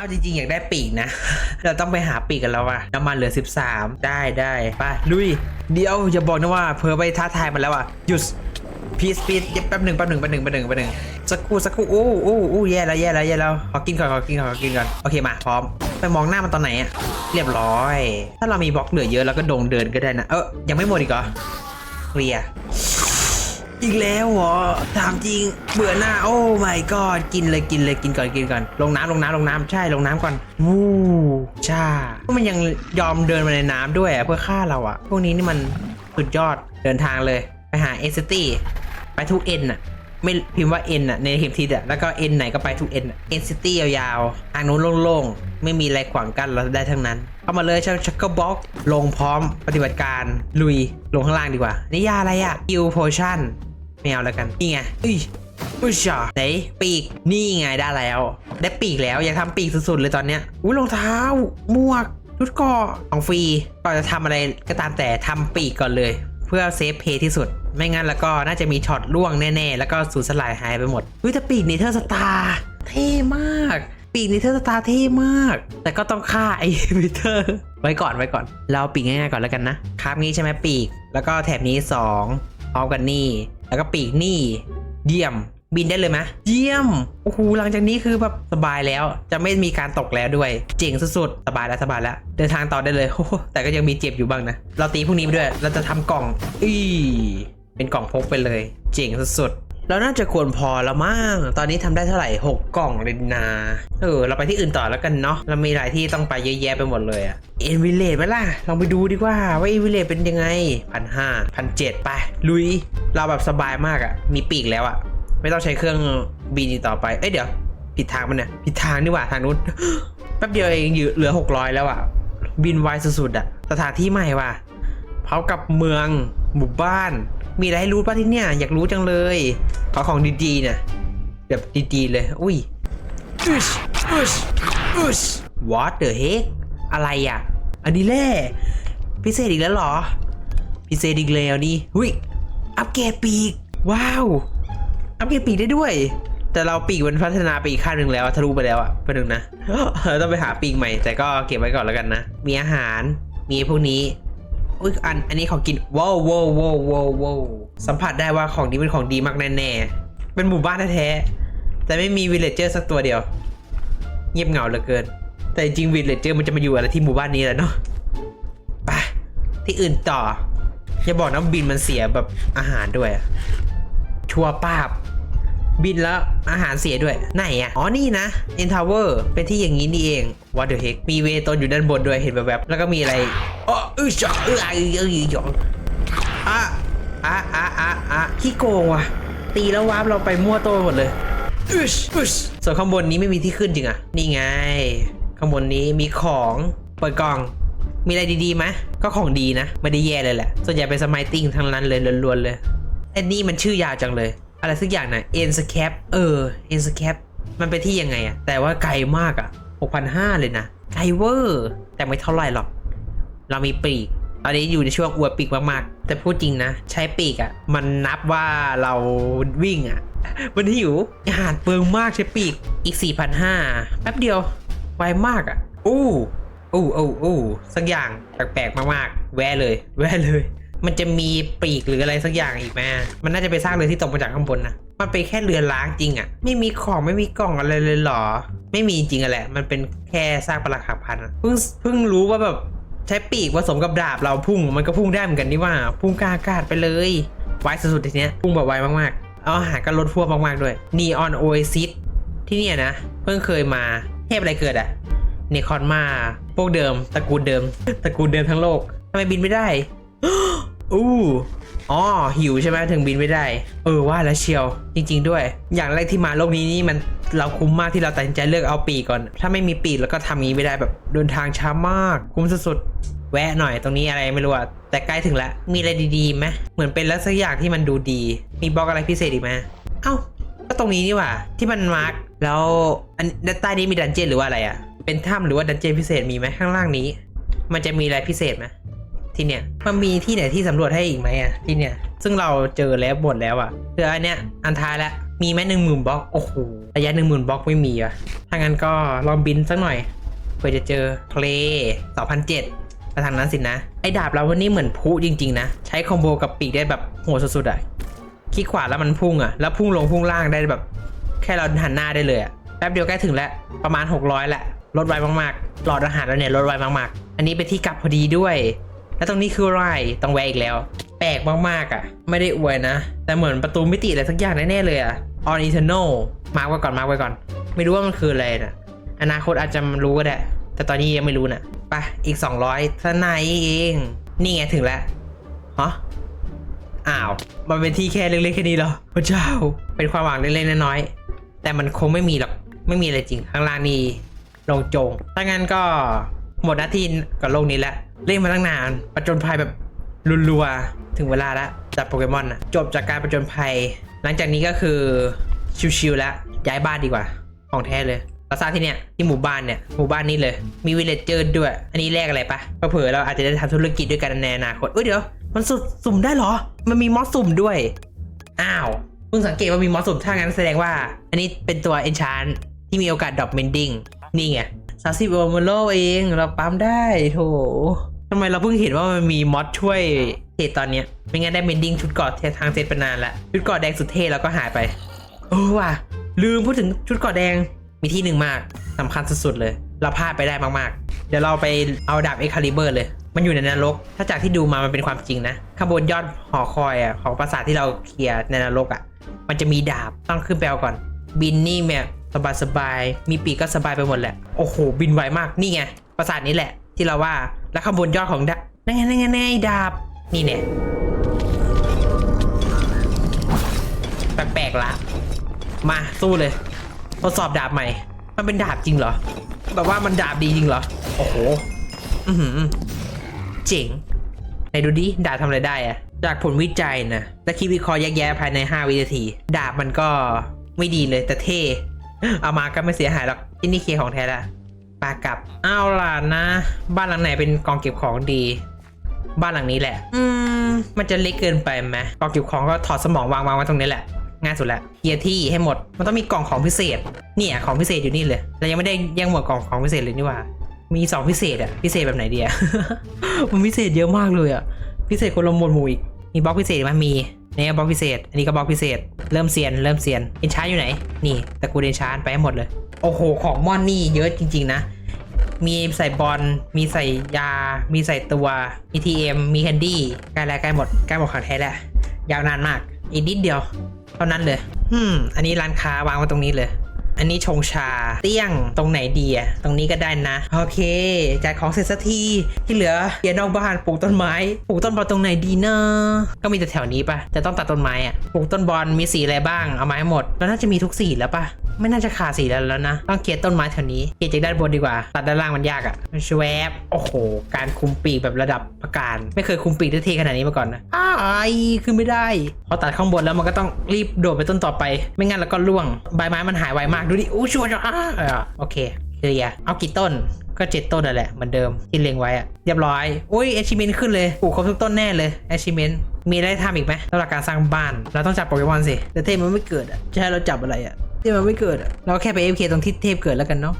เอาจริงๆ อยากได้ปีกนะ เราต้องไปหาปีกกันแล้วว่ะน้ำมันเหลือ 13 ได้ได้ไปลุย เดี๋ยวอย่าบอกนะว่าเพอไปท้าทายมันแล้วอะหยุดพีสพีสแป๊บหนึ่งแป๊บหนึ่งแป๊บหนึ่งแป๊บหนึ่งแป๊บหนึ่งสักครู่สักครู่โอ้โอ้โอ้แย่แล้วแย่แล้วแย่แล้วขอกินก่อนขอกินก่อนขอกินก่อนโอเคมาพร้อม ไปมองหน้ามันตอนไหนอะเรียบร้อย ถ้าเรามีบล็อกเหลือเยอะเราก็โดงเดินก็ได้นะเออยังไม่หมดอีกเหรอเคลียร์ อีกแล้วเหรอถามจริงเบื่อหน้าโอ้ my god กินเลยกินเลยกินก่อนกินก่อน ลงน้ำลงน้ำลงน้ำใช่ลงน้ำก่อนวู้ช่ามันยังยอมเดินมาในน้ำด้วยเพื่อฆ่าเราอะพวกนี้นี่มันสุดยอดเดินทางเลย ไปหาเอสตี้ไปทุกเอ็นอะไม่พิมพ์ว่าเอ็นอะในเข็มทิศอะแล้วก็เอ็นไหนก็ไปทุกเอ็นเอ็นซิตี้ยาวๆทางนู้นโล่งๆ ไม่มีอะไรขวางกั้นเราได้ทั้งนั้นเข้ามาเลยชักชักเกอร์บ็อกลงพร้อมปฏิบัติการลุยลงข้างล่างดีกว่า นี่ยาอะไรอะคิวโพชั่น ไม่เอาแล้วกัน นี่ไงอุ้ยอุ้ยชาไหนปีก นี่ไงได้แล้ว ได้ปีกแล้ว อยากทำปีกสุดๆเลยตอนเนี้ย อุ้ยรองเท้า หมวก ชุดเกาะของฟรี ก่อนจะทำอะไรก็ตามแต่ทำปีกก่อนเลย เพื่อเซฟเพย์ที่สุด ไม่งั้นแล้วก็น่าจะมีช็อตล่วงแน่ๆ แล้วก็สูญสลายหายไปหมดอุ้ยแต่ปีกเนเธอร์สตาร์เท่มาก ปีกเนเธอร์สตาร์เท่มาก แต่ก็ต้องฆ่าไอ้วิเทอร์ ไว้ก่อนไว้ก่อน เราปีกง่ายๆก่อนแล้วกันนะ ครับนี้ใช่ไหมปีก แล้วก็แถบนี้สองพร้อมกันนี่ แล้วก็ปีกนี่เยี่ยมบินได้เลยไหมเยี่ยมโอ้โหหลังจากนี้คือแบบสบายแล้ว จะไม่มีการตกแล้วด้วย เจ๋งสุดๆ สบายแล้วสบายแล้ว เดินทางต่อได้เลยโอ้โหแต่ก็ยังมีเจ็บอยู่บ้างนะ เราตีพวกนี้ไปด้วย เราจะทำกล่อง อีเป็นกล่องพกไปเลย เจ๋งสุดๆ แล้วน่าจะควรพอแล้วมั้งตอนนี้ทำได้เท่าไหร่ 6 กล่องเลยนะเออ เราไปที่อื่นต่อแล้วกันเนาะ เรามีหลายที่ต้องไปเยอะแยะไปหมดเลยอะเอ็นวิลเลจไหมล่ะ ลองไปดูดีกว่า ว่าเอ็นวิลเลจเป็นยังไงพันห้าพันเจ็ดไป ลุย เราแบบสบายมากอะมีปีกแล้วอะไม่ต้องใช้เครื่องบินต่อไป เอ้ยเดี๋ยว ผิดทางมันเนี่ยผิดทางนี่หว่าทางนู้น แป๊บเดียวเองอยู่เหลือ 600 แล้วอะบินไวสุดๆอะสถานที่ใหม่ว่ะพร้อมกับเมืองหมู่บ้าน มีอะไรให้รู้ป่ะที่เนี่ย อยากรู้จังเลย ขอของดีๆเนี่ยแบบดีๆเลย อุ้ยอุชอุชอุช what the heck อะไรอะอันนี้แหละพิเศษอีกแล้วเหรอ พิเศษอีกแล้วนี่หุยอัปเกรดปีก ว้าว อัปเกรดปีกได้ด้วย แต่เราปีกมันพัฒนาไปอีกขั้นหนึ่งแล้วอะทะลุไปแล้วอะไปหนึ่งนะ ต้องไปหาปีกใหม่ แต่ก็เก็บไว้ก่อนแล้วกันนะ มีอาหาร มีพวกนี้ อุ้ยอัน อันนี้ของกินว้าวว้าวว้าวว้าวสัมผัสได้ว่าของนี้เป็นของดีมากแน่ๆเป็นหมู่บ้านแท้ๆแต่ไม่มีวิลเลจเจอร์สักตัวเดียว เงียบเหงาเหลือเกิน แต่จริงวิลเลจเจอร์มันจะมาอยู่อะไรที่หมู่บ้านนี้แหละเนาะไปที่อื่นต่ออย่าบอกนะบินมันเสียแบบอาหารด้วย ชัวป้าบ บินแล้วอาหารเสียด้วย ไหนอะ อ๋อ นี่นะ e n Tower เป็นที่อย่างนี้นี่เอง What the heck มีเวตนอยู่ด้านบนด้วยเห็นแบบๆแล้วก็มีอะไรอ๋ออือจออื้ออืออื้ออื้ออะอะอะอะอะขี้โกงว่ะ ตีแล้ววาร์ปเราไปมั่วโตัวหมดเลยอึชอึชส่วนข้างบนนี้ไม่มีที่ขึ้นจริงอะ นี่ไง ข้างบนนี้มีของเปิดกล่อง มีอะไรดีๆไหมก็ของดีนะ ไม่ได้แย่เลยแหละ ส่วนใหญ่เป็นสมัยติ้งทั้งนั้นเลยล้วนๆเลยไอ้นี่มันชื่อยาวจังเลย อะไรสักอย่างนะเอ็นสแคปเออเอ็นสแคปมันเป็นที่ยังไงอะแต่ว่าไกลมากอะ6,500 เลยนะ ไกลเวอร์ แต่ไม่เท่าไหร่หรอก เรามีปีกตอนนี้อยู่ในช่วงอวดปีกมากๆ แต่พูดจริงนะ ใช้ปีกอะมันนับว่าเราวิ่งอะมันหิวอาหารเปลืองมากใช้ปีกอีก 4,500 แป๊บเดียว ไวมากอะอู้อู้อู้อู้สักอย่างแปลกๆมากๆ แวะเลย แวะเลย มันจะมีปีกหรืออะไรสักอย่างอีกไหมมันน่าจะไปสร้างเรือที่ตกมาจากข้างบนนะ มันเป็นแค่เรือล้างจริงอะไม่มีของไม่มีกล่องอะไรเลยหรอ ไม่มีจริงอะแหละ มันเป็นแค่ซากปรักหักพันเพิ่งเพิ่งรู้ว่าแบบใช้ปีกผสมกับดาบเราพุ่ง มันก็พุ่งได้เหมือนกันนี่ว่า พุ่งกลางอากาศไปเลย ไวสุดๆทีเนี้ย พุ่งแบบไวมากๆ เอาอาหารก็ลดพวกมากๆด้วย Neon Oasis ที่เนี่ยนะ เพิ่งเคยมา เทพอะไรเกิดอะเนคอนมา พวกเดิม ตระกูลเดิม ตระกูลเดิมทั้งโลกทำไมบินไม่ได้ อู้อ๋อหิวใช่ไหมถึงบินไม่ได้ เออว่าแล้วเชียว จริง ๆ ด้วย อย่างแรกที่มาโลกนี้นี่มันเราคุ้มมากที่เราตัดสินใจเลือกเอาปีกก่อน ถ้าไม่มีปีกแล้วก็ทำงี้ไม่ได้แบบเดินทางช้ามาก คุ้มสุดๆแวะหน่อยตรงนี้อะไรไม่รู้อะแต่ใกล้ถึงแล้วมีอะไรดีๆไหมเหมือนเป็นลักษณะอย่างที่มันดูดี มีบล็อกอะไรพิเศษอีกไหมเอ้าก็ตรงนี้นี่หว่าที่มันมาร์กแล้วอันด้านใต้นี้มีดันเจี้ยนหรือว่าอะไรอะเป็นถ้ำหรือว่าดันเจี้ยนพิเศษมีไหมข้างล่างนี้ มันจะมีอะไรพิเศษไหม ที่เนี่ยมันมีที่ไหนที่สำรวจให้อีกไหมอะที่เนี่ยซึ่งเราเจอแล้วหมดแล้วอะคืออันเนี้ยอันท้ายละมีไหมหนึ่งหมื่นบล็อกโอ้โหระยะหนึ่งหมื่นบล็อกไม่มีอะถ้างั้นก็ลองบินสักหน่อยเพื่อจะเจอเพลย์2007ไปทางนั้นสินะ ไอ้ดาบเราวันนี้เหมือนพุจริง ๆ นะ ใช้คอมโบกับปีกได้แบบโหดสุดๆอะคลิกขวาแล้วมันพุ่งอะ แล้วพุ่งลงพุ่งล่างได้แบบ แค่เราหันหน้าได้เลยอะแป๊บเดียวใกล้ถึงแล้วประมาณ 600แหละลดไวมากๆ หลอดอาหารเราเนี่ยลดไวมากๆ อันนี้เป็นที่กลับพอดีด้วย แล้วตรงนี้คืออะไรต้องแวะอีกแล้ว แปลกมากๆอะ ไม่ได้อวยนะ แต่เหมือนประตูมิติอะไรสักอย่างแน่ๆเลยอะ On Eternal มาไว้ก่อนมาไว้ก่อน ไม่รู้ว่ามันคืออะไรนะอนาคตอาจจะรู้ก็ได้ แต่ตอนนี้ยังไม่รู้นะไปอีก 200ท่าไหนเอง นี่ไงถึงแล้วฮะอ้าว มันเป็นที่แค่เล็กๆแค่นี้เหรอพระเจ้า เป็นความหวังเล็กๆน้อยๆแต่มันคงไม่มีหรอก ไม่มีอะไรจริง ข้างล่างนี่ลงโจง ถ้างั้นก็หมดหน้าที่กับโลกนี้แล้ว เล่นมาตั้งนาน ประจนภัยแบบรัวๆ ถึงเวลาแล้วจับโปเกมอนนะจบจากการประจนภัย หลังจากนี้ก็คือชิวๆแล้วย้ายบ้านดีกว่า ของแท้เลยเราสร้างที่เนี่ยที่หมู่บ้านเนี่ยหมู่บ้านนี้เลย มีวิลเลจเจอร์ด้วย อันนี้แลกอะไรปะเผื่อเราอาจจะได้ทำธุรกิจด้วยกันในอนาคตเอ้ยเดี๋ยวมันสุดสุ่มได้เหรอ มันมีมอสสุ่มด้วย อ้าวเพิ่งสังเกตว่ามีมอสสุ่มถ้างั้นแสดงว่า อันนี้เป็นตัวเอนชานที่มีโอกาสดรอปเมนดิ้งนี่ไง สามสิบโอมโลเองเราปั๊มได้โถทำไมเราเพิ่งเห็นว่ามันมีมอสช่วยเหตุตอนเนี้ยไม่งั้นได้เมนดิ้งชุดกอดทางเซตไปนานละชุดกอดแดงสุดเท่แล้วก็หายไปเออว่ะลืมพูดถึงชุดกอดแดงมีที่หนึ่งมากสำคัญสุดๆเลย เราพลาดไปได้มากๆ เดี๋ยวเราไปเอาดาบเอ็กคาลิเบอร์เลย มันอยู่ในนรก ถ้าจากที่ดูมามันเป็นความจริงนะข้างบนยอดหอคอยอะของปราสาทที่เราเคลียร์ในนรกอะ มันจะมีดาบต้องขึ้นไปเอาก่อน บินนี่แบบ สบายสบายมีปีกก็สบายไปหมดแหละ โอ้โห บินไวมาก นี่ไง ปราสาทนี้แหละ ที่เราว่า แล้วข้างบนยอดของดาบนั่นไงนั่นไงนั่นไงดาบ นี่เนี่ยแปลกๆละ มาสู้เลย ทดสอบดาบใหม่ มันเป็นดาบจริงเหรอ แบบว่ามันดาบดีจริงเหรอ โอ้โห อือหือเจ๋งไหนดูดิ ดาบทำอะไรได้อะจากผลวิจัยนะและคิดวิเคราะห์แยกแยะภายใน 5 วินาที ดาบมันก็ไม่ดีเลยแต่เท่ เอามาก็ไม่เสียหายหรอกที่นี่เคของแท้ละปากลับเอาล่ะนะ บ้านหลังไหนเป็นกองเก็บของดี บ้านหลังนี้แหละ อืม มันจะเล็กเกินไปไหมกองเก็บของก็ถอดสมองวางวางไว้ตรงนี้แหละง่ายสุดละเคลียร์ที่ให้หมด มันต้องมีกล่องของพิเศษ เนี่ยของพิเศษอยู่นี่เลยเรายังไม่ได้แย่งหมวดกล่องของพิเศษเลยนี่หว่า มีสองพิเศษอะพิเศษแบบไหนดีอะมันพิเศษเยอะมากเลยอะพิเศษคนละหมวดหมู่อีกมีบล็อกพิเศษไหมมีเนี่ยบล็อกพิเศษ อันนี้ก็บล็อกพิเศษ เริ่มเซียน เริ่มเซียนเอนชาร์อยู่ไหน นี่ตะกูเอนชาร์ไปให้หมดเลย โอ้โห ของมอนนี่เยอะจริง ๆ นะ มีใส่บอล มีใส่ยา มีใส่ตัว มีทีเอ็มมีแคนดี้ ใกล้แล้วใกล้หมด ใกล้หมดขาดแท้แล้ว ยาวนานมาก อีกนิดเดียว เท่านั้นเลยฮึมอันนี้ร้านค้าวางไว้ตรงนี้เลย อันนี้ชงชา เตี้ยงตรงไหนดีอะตรงนี้ก็ได้นะ โอเคจัดของเสร็จสักทีที่เหลือเกียวนอกบ้านปลูกต้นไม้ปลูกต้นบอลตรงไหนดีเนะก็มีแต่แถวนี้ปะจะต้องตัดต้นไม้อะปลูกต้นบอลมีสีอะไรบ้างเอามาให้หมดแล้วน่าจะมีทุกสีแล้วปะ ไม่น่าจะขาดสีแล้วนะ ต้องเกียร์ต้นไม้แถวนี้เกียร์จากด้านบนดีกว่า ตัดด้านล่างมันยากอะชวบโอ้โห การคุมปีกแบบระดับประการ ไม่เคยคุมปีกได้เทขนาดนี้มาก่อนนะอ้ายขึ้นไม่ได้พอตัดข้างบนแล้วมันก็ต้องรีบโดดไปต้นต่อไป ไม่งั้นแล้วก็ร่วงใบไม้มันหายไวมากดูดิอู้ชัวร์อ่าโอเคเคลียเอากี่ต้นก็เจ็ดต้นนั่นแหละเหมือนเดิมที่เล็งไว้อะเรียบร้อยอุ้ยเอชิเมนขึ้นเลยปลูกครบทุกต้นแน่เลยเอชิเมนมีอะไรทำอีกไหมสำหรับการสร้างบ้าน เราต้องจับโปเกมอนสิแต่เทมันไม่เกิดอะจะให้เราจับอะไรอะ ทพมันไม่เกิดอะเราแค่ไปเอฟเคตรงที่เทพเกิดแล้วกันเนาะ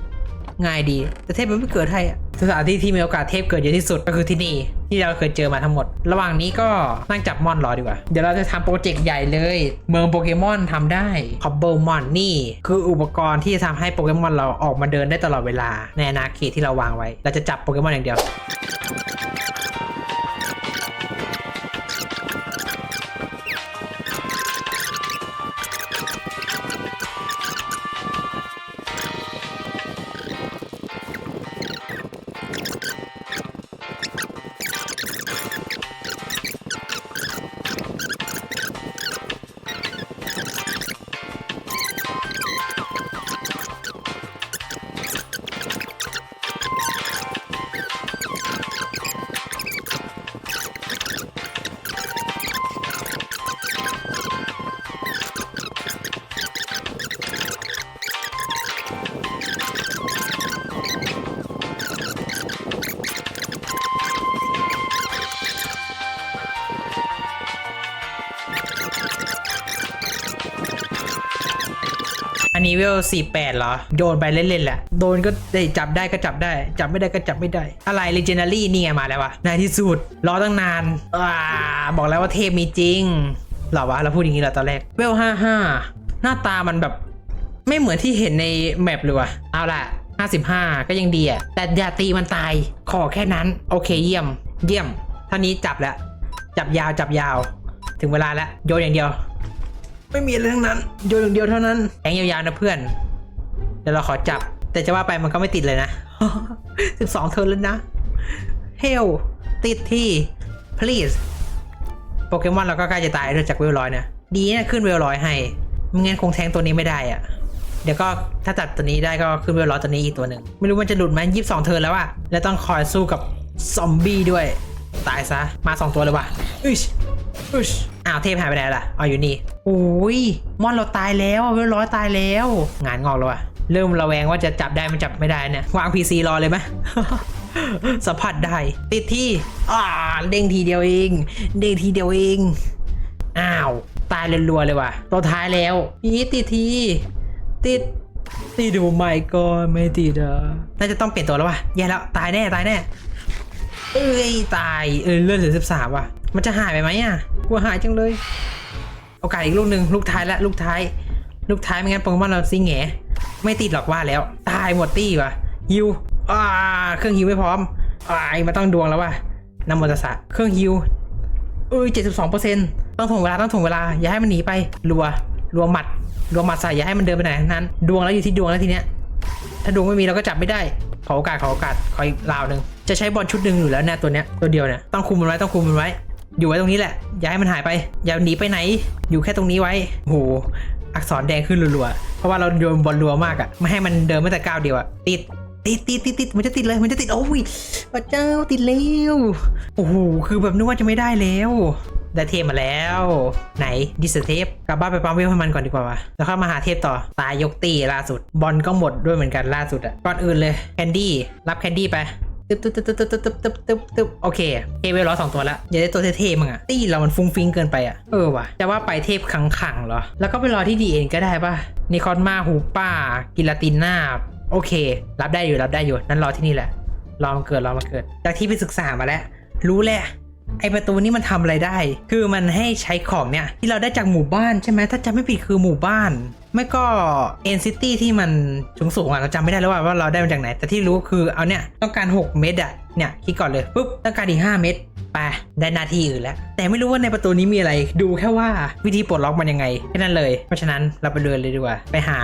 ง่ายดี แต่เทพมันไม่เกิดให้อะสถานที่ที่มีโอกาสเทพเกิดเยอะที่สุดก็คือที่นี่ ที่เราเคยเจอมาทั้งหมด ระหว่างนี้ก็นั่งจับมอนรอดีกว่า เดี๋ยวเราจะทำโปรเจกต์ใหญ่เลย เมืองโปเกมอนทำได้คอบเบิลมอนนี่ คืออุปกรณ์ที่จะทำให้โปเกมอนเราออกมาเดินได้ตลอดเวลาในอาณาเขตที่เราวางไว้ เราจะจับโปเกมอนอย่างเดียว เวล48เหรอโดนไปเล่นๆแหละ โดนก็ได้จับได้ก็จับได้ จับไม่ได้ก็จับไม่ได้ อะไร Legendary นี่ไงมาแล้ววะในที่สุดรอตั้งนานอ่าบอกแล้วว่าเทพมีจริงเหรอวะเราพูดอย่างนี้เหรอตอนแรกเวล55 หน้าตามันแบบไม่เหมือนที่เห็นในแมปเลยว่ะเอาล่ะ 55 ก็ยังดีอะแต่อย่าตีมันตายขอแค่นั้น โอเคเยี่ยม เยี่ยมท่านี้จับแล้ว จับยาวจับยาว ถึงเวลาแล้วโยนอย่างเดียว ไม่มีอะไรทั้งนั้น โยนอย่างเดียวเท่านั้นแทงยาวๆนะเพื่อน เดี๋ยวเราขอจับ แต่จะว่าไปมันก็ไม่ติดเลยนะ12เทิร์นแล้วนะ เฮล ติดที่ please โปเกมอนเราก็ใกล้จะตายด้วยจากเวลร้อยเนี่ยดีนะขึ้นเวลร้อยให้ไม่งั้นคงแทงตัวนี้ไม่ได้อะเดี๋ยวก็ถ้าจับตัวนี้ได้ก็ขึ้นเวลร้อยตัวนี้อีกตัวหนึ่งไม่รู้มันจะหลุดไหมยี่สิบสองเทิร์นแล้วอะแล้วต้องคอยสู้กับซอมบี้ด้วย ตายซะมาสองตัวเลยว่ะอึชอึชอ้าวเทพหายไปไหนล่ะเอาอยู่นี่ โอ้ยมอนเราตายแล้วเวลร้อยตายแล้ว งานงอกแล้ววะเริ่มระแวงว่าจะจับได้มันจับไม่ได้เนี่ยวาง PC รอเลยไหมสัมผัสได้ ติดที่อ่าเด้งทีเดียวเอง เด้งทีเดียวเอง อ้าว ตายรัวๆเลยว่ะตัวท้ายแล้วอีติดที ติดติดดูไม่ก็ไม่ติดอะน่าจะต้องเปลี่ยนตัวแล้วว่ะแย่แล้วตายแน่ตายแน่เอ้ยตายเออเลือดเหลือสิบสามว่ะ มันจะหายไปไหมอะกลัวหายจังเลย โอกาสอีกลูกหนึ่งลูกท้ายละลูกท้าย ลูกท้ายไม่งั้นโปเกมอนเราซิงแงไม่ติดหรอกว่าแล้ว ตายหมดตี้ว่ะฮิวอ่าเครื่องฮิวไม่พร้อมอ่ามันต้องดวงแล้วว่ะนำมอเตอร์สะเครื่องฮิวเอ้ยเจ็ดสิบสองเปอร์เซ็นต์ต้องถ่วงเวลาต้องถ่วงเวลาอย่าให้มันหนีไปรัวรัวหมัดรัวหมัดใส่อย่าให้มันเดินไปไหนทั้งนั้น ดวงแล้วอยู่ที่ดวงแล้วทีเนี้ยถ้าดวงไม่มีเราก็จับไม่ได้ขอโอกาสขอโอกาสขออีกราวหนึ่งจะใช้บอลชุดหนึ่งอยู่แล้วเนี่ยตัวเนี้ยตัวเดียวเนี่ยต้องคุมมันไว้ต้องคุมมันไว้ อยู่ไว้ตรงนี้แหละ อย่าให้มันหายไปอย่าหนีไปไหน อยู่แค่ตรงนี้ไว้โอ้โหอักษรแดงขึ้นรัวๆ เพราะว่าเราโยนบอลรัวมากอะไม่ให้มันเดินไม่แต่ก้าวเดียวอะติด ติดติดติดติดมันจะติดเลย มันจะติด โอ้ยพระเจ้าติดแล้ว โอ้โห คือแบบนึกว่าจะไม่ได้แล้ว ได้เทพมาแล้ว ไหนดิสเทปกลับบ้านไปปั๊มเวลให้มันก่อนดีกว่าวะแล้วค่อยมาหาเทพต่อ ตายยกตีล่าสุด บอลก็หมดด้วยเหมือนกันล่าสุดอะ ก่อนอื่นเลย แคนดี้ รับแคนดี้ไป ตึ๊บตึ๊บตึ๊บตึ๊บตึ๊บตึ๊บตึ๊บตึ๊บตึ๊บโอเคเทพเวลร้อยสองตัวแล้วอย่าได้ตัวเท่ๆมั้งอะตีเรามันฟุ้งฟิ้งเกินไปอะเออว่ะจะว่าไปเทพขังขังๆเหรอ แล้วก็ไปรอที่ดีเอ็นก็ได้ป่ะนิคอนมาฮูป้า กิลาติน่าโอเค รับได้อยู่รับได้อยู่นั่นรอที่นี่แหละ รอมันเกิดรอมันเกิด จากที่ไปศึกษามาแล้ว รู้แหละไอประตูนี้มันทำอะไรได้ คือมันให้ใช้ของเนี่ยที่เราได้จากหมู่บ้านใช่ไหมถ้าจำไม่ผิดคือหมู่บ้าน ไม่ก็เอ็นซิตี้ที่มันสูงสูงอะเราจำไม่ได้แล้วว่าว่าเราได้มาจากไหน แต่ที่รู้คือเอาเนี่ยต้องการ 6 เม็ดอะเนี่ยคิดก่อนเลยปุ๊บต้องการอีก5เม็ดไปได้หน้าที่อื่นแล้ว แต่ไม่รู้ว่าในประตูนี้มีอะไร ดูแค่ว่าวิธีปลดล็อกมันยังไงแค่นั้นเลย เพราะฉะนั้นเราไปเดินเลยดีกว่า ไปหา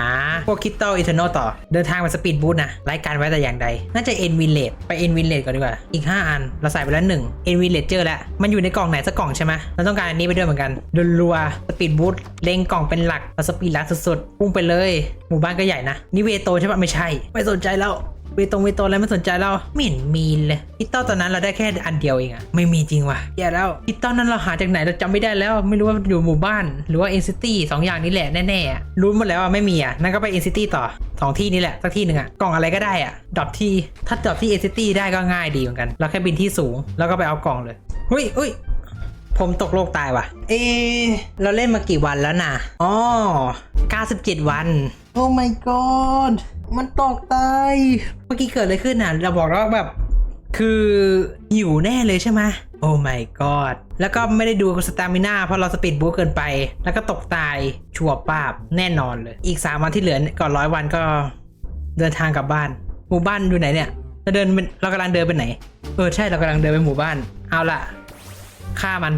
พวกคิตตัลอิเทอร์โนต่อ เดินทางไปสปีดบูธนะรายการไว้แต่อย่างใด น่าจะเอ็นวินเลดไปเอ็นวินเลดก่อนดีกว่า อีก 5 อัน เราใส่ไปแล้ว1เอ็นวินเลดเจอแล้วมันอยู่ในกล่องไหนสักกล่องใช่ไหมเราต้องการอันนี้ไปด้วยเหมือนกันดรัวสปีดบูธเล็งกล่องเป็นหลักเราสปีดลัดสุดๆพุ่งไปเลย หมู่บ้านก็ใหญ่นะนี่เวโตใช่ปะไม่ใช่ ไม่สนใจแล้ว เวตรงเวตอะไรไม่สนใจแล้วไม่เห็นมีเลยพิตเตอร์ตอนนั้นเราได้แค่อันเดียวเองอะไม่มีจริงว่ะแย่แล้วพิตเตอร์นั้นเราหาจากไหนเราจำไม่ได้แล้ว ไม่รู้ว่าอยู่หมู่บ้าน หรือว่าเอ็นซิตี้สองอย่างนี้แหละแน่ๆรู้หมดแล้วว่าไม่มีอะนั่นก็ไปเอ็นซิตี้ต่อสองที่นี้แหละสักที่หนึ่งอะกล่องอะไรก็ได้อะดรอปที่ถ้าดรอปที่เอ็นซิตี้ได้ก็ง่ายดีเหมือนกันเราแค่บินที่สูงแล้วก็ไปเอากล่องเลยเฮ้ยเฮ้ยผมตกโลกตายว่ะ เอ เราเล่นมากี่วันแล้วน่ะอ๋อ97 วัน โอ้ my god มันตกตายเมื่อกี้เกิดอะไรขึ้นน่ะเราบอกแล้วว่าแบบ คือหิวแน่เลยใช่ไหมโอ้ my god แล้วก็ไม่ได้ดูสตามิน่าเพราะเราสปีดบู๊เกินไป แล้วก็ตกตายชัวร์ป้าบแน่นอนเลย อีก 3 วันที่เหลือก่อนร้อยวันก็เดินทางกลับบ้าน หมู่บ้านอยู่ไหนเนี่ย เราเดินเป็นเรากำลังเดินไปไหน เออใช่เรากำลังเดินไปหมู่บ้าน เอาล่ะฆ่ามัน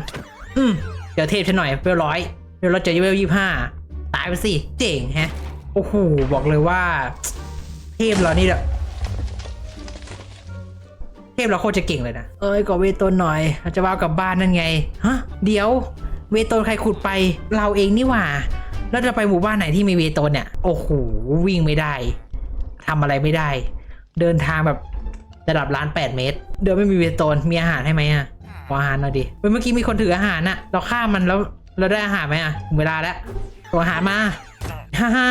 อืมเดี๋ยวเทพฉันหน่อยเวลร้อยเดี๋ยวเราเจอเวลยี่ห้าตายไปสิ เจ๋งแฮะ โอ้โหบอกเลยว่า เทพเรานี่แบบเทพเราโคตรจะเก่งเลยนะ เอ้ยก็เวตนหน่อยเราจะว่ากลับบ้านนั่นไง ฮะ เดี๋ยว เวตนใครขุดไป เราเองนี่หว่า แล้วจะไปหมู่บ้านไหนที่มีเวตนเนี่ย โอ้โห วิ่งไม่ได้ทำอะไรไม่ได้ เดินทางแบบระดับล้านแปดเมตร เดินไม่มีเวตนมีอาหารให้ไหมอะขออาหารหน่อยดิเมื่อกี้มีคนถืออาหารน่ะ เราฆ่ามันแล้วเราได้อาหารไหมอะเวลาแล้วตัวอาหารมา ฮ่าฮ่า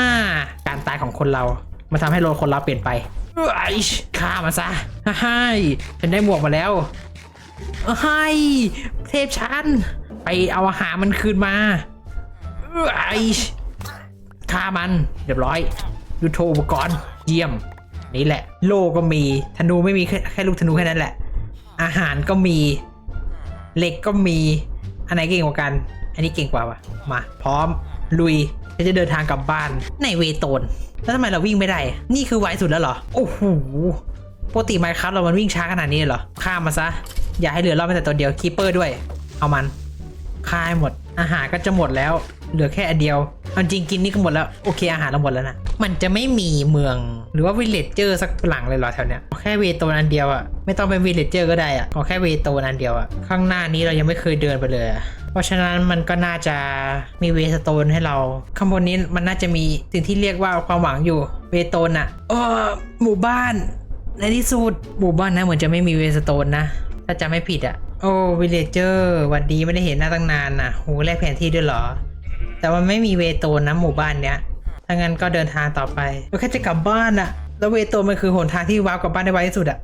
การตายของคนเรา มันทำให้โลคนเราเปลี่ยนไปเอ้ฆ่ามันซะฮ่าฉันได้หมวกมาแล้วเอ้ยเทพชันไปเอาอาหารมันคืนมาเอ้ยฆ่ามันเรียบร้อยยุทโธอุปกรณ์เยี่ยม นี่แหละ โลก็มีธนูไม่มีแค่แค่ลูกธนูแค่นั้นแหละ อาหารก็มีเหล็กก็มี อันไหนเก่งกว่ากัน อันนี้เก่งกว่าวะมา พร้อมลุย ฉันจะเดินทางกลับบ้านในเวโตน แล้วทำไมเราวิ่งไม่ได้ นี่คือไวสุดแล้วเหรอ โอ้โหปกติไมค์ครับเรามันวิ่งช้าขนาดนี้เหรอ ข้ามมาซะ อย่าให้เหลือรอดแม้แต่ตัวเดียวคีเปอร์ด้วย เอามันค่ายหมด อาหารก็จะหมดแล้ว เหลือแค่อันเดียวเอาจริงกินนี่ก็หมดแล้วโอเคอาหารเราหมดแล้วนะมันจะไม่มีเมืองหรือว่าวิลเลจเจอร์สักหลังเลยเหรอแถวเนี้ยแค่เวโตนอันเดียวอะไม่ต้องเป็นวิลเลจเจอร์ก็ได้อะขอแค่เวโตนอันเดียวอะข้างหน้านี้เรายังไม่เคยเดินไปเลยเพราะฉะนั้นมันก็น่าจะมีเวสโตนให้เราข้างบนนี้มันน่าจะมีสิ่งที่เรียกว่าความหวังอยู่เวโตนอะเออหมู่บ้านในที่สุดหมู่บ้านนะเหมือนจะไม่มีเวสโตนนะถ้าจำไม่ผิดอะ โอ้วิลเลเจอร์วันดีไม่ได้เห็นหน้าตั้งนานนะโหแลกแผนที่ด้วยเหรอ แต่ว่าไม่มีเวโตนนะหมู่บ้านเนี้ยถ้างั้นก็เดินทางต่อไปเราแค่จะกลับบ้านอะแล้วเวโตนมันคือหนทางที่ว้าวกลับบ้านได้ไวที่สุดอะ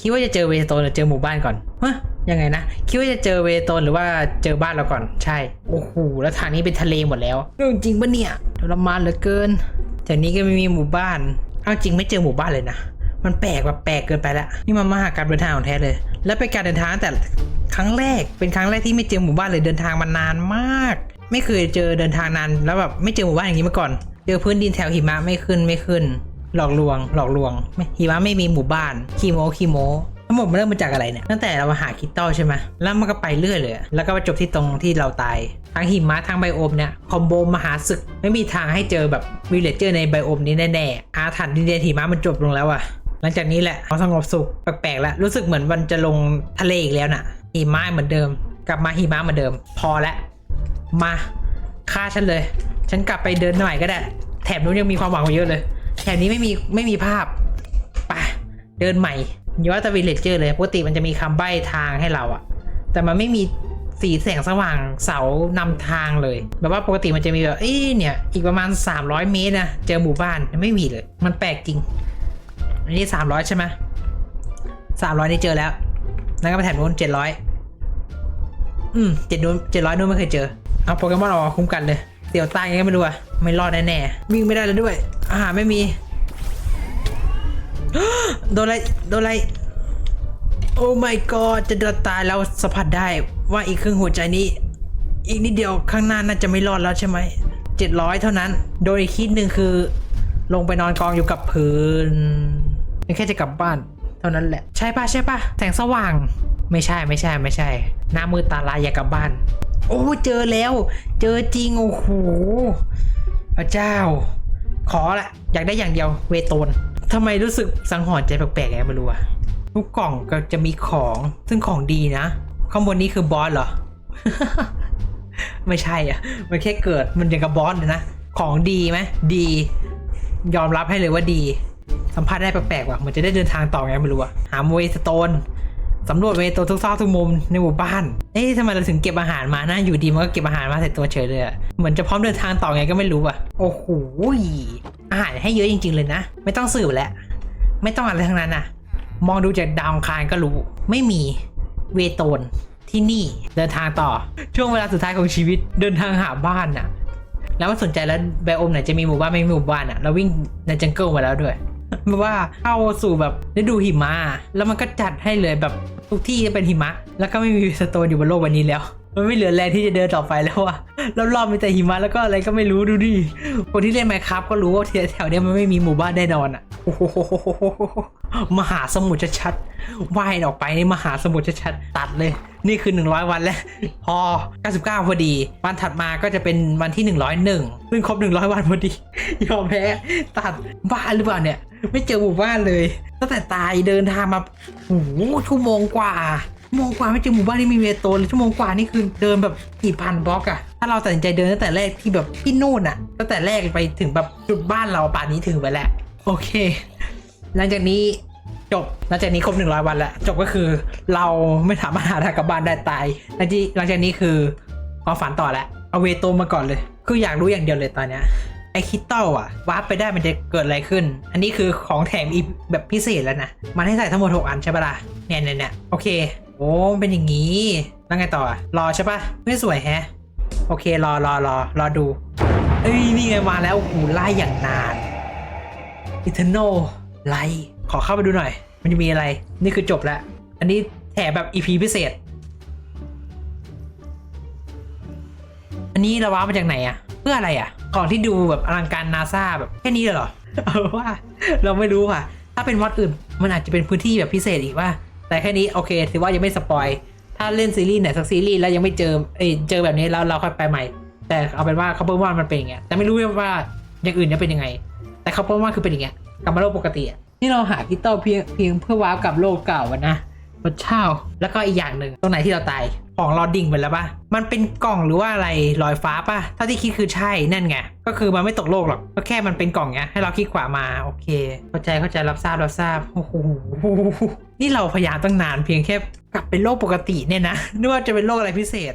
คิดว่าจะเจอเวโตนหรือเจอหมู่บ้านก่อนฮะยังไงนะคิดว่าจะเจอเวโตนหรือว่าเจอบ้านเราก่อนใช่โอ้โหแล้วทางนี้เป็นทะเลหมดแล้วเรื่องจริงปะเนี่ยทรมานเหลือเกินแต่นี้ก็ไม่มีหมู่บ้านเอาจริงไม่เจอหมู่บ้านเลยนะ มันแปลกแบบแปลกเกินไปละนี่มันมหากรรมเดินทางของแท้เลย และเป็นการเดินทางแต่ครั้งแรกเป็นครั้งแรกที่ไม่เจอหมู่บ้านเลยเดินทางมานานมาก ไม่เคยเจอเดินทางนานแล้วแบบไม่เจอหมู่บ้านอย่างนี้มาก่อนเจอพื้นดินแถวหิมะไม่ขึ้นไม่ขึ้น หลอกลวง หลอกลวงหิมะไม่มีหมู่บ้านคีโมคีโมทั้งหมดมันเริ่มมาจากอะไรเนี่ยตั้งแต่เรามาหาคิตตัลใช่ไหมแล้วมันก็ไปเรื่อยเลย แล้วก็มาจบที่ตรงที่เราตายทั้งหิมะทั้งไบโอมเนี่ยคอมโบมหาศึกไม่มีทางให้เจอแบบวิลเลจเจอร์ในไบโอมนี้แน่ๆอาถรรพ์ดินแดนหิมะมันจบลงแล้วอะ หลังจากนี้แหละเขาสงบสุขแปลกๆแล้วรู้สึกเหมือนมันจะลงทะเลอีกแล้วน่ะหิมะเหมือนเดิม กลับมาหิมะเหมือนเดิม พอแล้วมาฆ่าฉันเลย ฉันกลับไปเดินหน่อยก็ได้ แถบนู้นยังมีความหวังเยอะเลย แถบนี้ไม่มีไม่มีภาพไปเดินใหม่ยอตะวิลเลจเจอร์เลยปกติมันจะมีคำใบ้ทางให้เราอะแต่มันไม่มีสีแสงสว่างเสานำทางเลยแบบว่าปกติมันจะมีแบบเอ้ยเนี่ย อีกประมาณ 300 เมตรนะเจอหมู่บ้านไม่มีเลย มันแปลกจริง อันนี้300ใช่ไหม300นี่เจอแล้ว นั่นก็ไปแถบนู้น700อืมเจ็ดนู้นเจ็ดร้อยนู้นไม่เคยเจอ เอาโปเกมอนออกคุ้มกันเลย เดี๋ยวตายยังไงไม่รู้อะไม่รอดแน่ๆ วิ่งไม่ได้แล้วด้วย อาหารไม่มี โดนอะไร โดนอะไร โอ้ my god จะเดินตายแล้วสัมผัสได้ว่าอีกครึ่งหัวใจนี้ อีกนิดเดียวข้างหน้าน่าจะไม่รอดแล้วใช่ไหมเจ็ดร้อยเท่านั้น โดยอีกคิดหนึ่งคือลงไปนอนกองอยู่กับพื้น แค่จะกลับบ้าน เท่านั้นแหละ ใช่ปะใช่ปะแสงสว่าง ไม่ใช่ไม่ใช่ไม่ใช่ หน้ามืดตาลายอยากกลับบ้าน โอ้เจอแล้ว เจอจริงโอ้โหพระเจ้า ขอละอยากได้อย่างเดียวเวโตนทำไมรู้สึกสังหรณ์ใจแปลกๆไงไม่รู้อะทุกกล่องก็จะมีของซึ่งของดีนะ ข้างบนนี้คือบอสเหรอ ไม่ใช่อะ มันแค่เกิดมันย่างกับบอสเลยนะ ของดีไหมดี ยอมรับให้เลยว่าดี สัมผัสได้แปลกๆว่ะเหมันจะได้เดินทางต่อไงไม่รู้อะหาเวสโตนสำรวจเวสโตนทุกซอกทุกมุมในหมู่บ้าน เอ๊ะทำไมเราถึงเก็บอาหารมานะอยู่ดีมันก็เก็บอาหารมาใส่ตัวเฉยเลยอะเหมือนจะพร้อมเดินทางต่อไงก็ไม่รู้อะโอ้โหอาหารให้เยอะจริง ๆ เลยนะ ไม่ต้องสืบแล้ว ไม่ต้องอะไรทั้งนั้นนะมองดูจากดาวคารก็รู้ ไม่มีเวโตนที่นี่เดินทางต่อ ช่วงเวลาสุดท้ายของชีวิตเดินทางหาบ้านน่ะแล้วว่าสนใจแล้วไบโอมไหนจะมีหมู่บ้านไม่มีหมู่บ้านอะเราวิ่งในจังเกิลมาแล้วด้วย แบบว่าเข้าสู่แบบฤดูหิมะแล้วมันก็จัดให้เลยแบบทุกที่จะเป็นหิมะ แล้วก็ไม่มีสโตนอยู่บนโลกวันนี้แล้ว มันไม่เหลือแรงที่จะเดินต่อไปแล้วอะรอบๆมีแต่หิมะแล้วก็อะไรก็ไม่รู้ดูดิ คนที่เล่นไมครับก็รู้ว่าแถวเนี้ยมันไม่มีหมู่บ้านแน่นอนอะโอ้โหมหาสมุทรชัดๆว่ายออกไปนี่มหาสมุทรชัดๆตัดเลย นี่คือ 100 วันแล้ว พอ 99 พอดี วันถัดมาก็จะเป็นวันที่ 101 ซึ่งครบ 100 วันพอดี ยอมแพ้ ตัดบ้าหรือเปล่าเนี่ย ไม่เจอหมู่บ้านเลย ตั้งแต่ตายเดินทางมาโอ้โหชั่วโมงกว่า ชั่วโมงกว่าไม่เจอหมู่บ้านที่มีเวโตเลยชั่วโมงกว่านี่คือเดินแบบกี่พันบล็อกอะถ้าเราตัดสินใจเดินตั้งแต่แรกที่แบบที่นู่นอะตั้งแต่แรกไปถึงแบบจุดบ้านเราป่านนี้ถึงไปแล้วโอเค หลังจากนี้จบหลังจากนี้ครบหนึ่งร้อยวันแล้วจบก็คือเราไม่สามารถหาทางกลับบ้านได้ตายหลังจากหลังจากนี้คือความฝันต่อแล้วเอาเวโตมาก่อนเลย คืออยากรู้อย่างเดียวเลยตอนเนี้ยไอคิตเต้ลอะวาร์ปไปได้มันจะเกิดอะไรขึ้น อันนี้คือของแถมอีแบบพิเศษแล้วนะ มันให้ใส่ทั้งหมด 6 อันใช่ปะล่ะเนี่ยเนี่ยเนี่ยโอเค อ้เป็นอย่างนี้แล้วไงต่ออะรอใช่ปะไม่สวยแฮะ โอเครอรอรอรอดู เอ้ยนี่ไงมาแล้วโอ้โหไล่อย่างนาน Eternal Light ขอเข้าไปดูหน่อย มันจะมีอะไร นี่คือจบแล้ว อันนี้แถแบบ EP พิเศษ อันนี้ราว้ามาจากไหนอะเพื่ออะไรอะของที่ดูแบบอลังการนาซาแบบแค่นี้เลยเหรอ เอาว่าเราไม่รู้ค่ะ ถ้าเป็นวัดอื่นมันอาจจะเป็นพื้นที่แบบพิเศษอีกว่า แต่แค่นี้โอเคถือว่ายังไม่สปอยถ้าเล่นซีรีส์ไหนสักซีรีส์แล้วยังไม่เจอเอยเจอแบบนี้แล้วเราค่อยไปใหม่ แต่เอาเป็นว่าเขาเพิ่มว่ามันเป็นอย่างเงี้ยแต่ไม่รู้ว่าอย่างอื่นจะเป็นยังไง แต่เขาเพิ่มว่าคือเป็นอย่างเงี้ยกลับมาโลกปกติที่เราหาพิตเตอร์เพียงเพียงเพื่อว้าวกับโลกเก่าอะนะพระเช่าแล้วก็อีกอย่างหนึ่งตรงไหนที่เราตาย ของเราดิ่งไปแล้วปะมันเป็นกล่องหรือว่าอะไรลอยฟ้าปะเท่าที่คิดคือใช่นั่นไงก็คือมันไม่ตกโลกหรอกก็แค่มันเป็นกล่องเงี้ยให้เราคลิกขวามาโอเค เข้าใจเข้าใจรับทราบรับทราบโอ้โหนี่เราพยายามตั้งนานเพียงแค่กลับเป็นโลกปกติเนี่ยนะนึกว่าจะเป็นโลกอะไรพิเศษ